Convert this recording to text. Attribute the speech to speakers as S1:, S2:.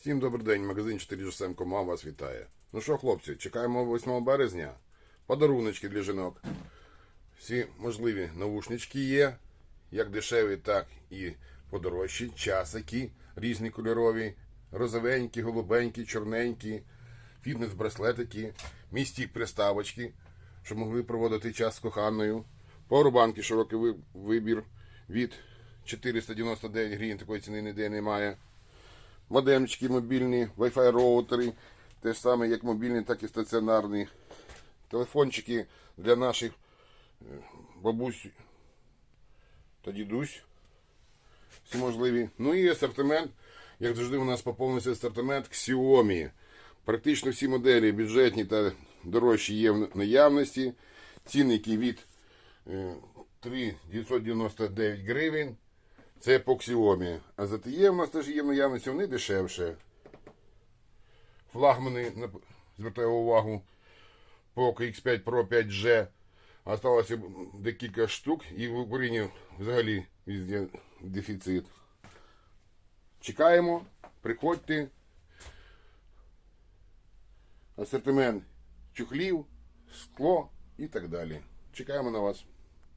S1: Всім добрий день, магазин 4 Кома вас вітає. Ну що, хлопці, чекаємо 8 березня. Подаруночки для жінок. Всі можливі наушнички є, як дешеві, так і подорожчі, часики, різні кольорові, розовенькі, голубенькі, чорненькі, фітнес-браслетики, містік приставочки, щоб могли проводити час з коханою. Поwerbanки, широкий вибір від 499 гривень, такої ціни ніде немає модемчики мобільні, Wi-Fi роутери, те ж саме як мобільні, так і стаціонарні. Телефончики для наших е, бабусь та дідусь. Всі можливі. Ну і асортимент. Як завжди, у нас поповнився асортимент Xiaomi. Практично всі моделі бюджетні та дорожчі є в наявності. Цінники від е, 3 999 гривень. Це по Xiaomi. А ZTE в нас теж є в наявності, вони дешевше. Флагмани, звертаю увагу, Poco X5 Pro 5G. Осталося декілька штук і в Україні взагалі везде дефіцит. Чекаємо, приходьте. Асортимент чухлів, скло і так далі. Чекаємо на вас.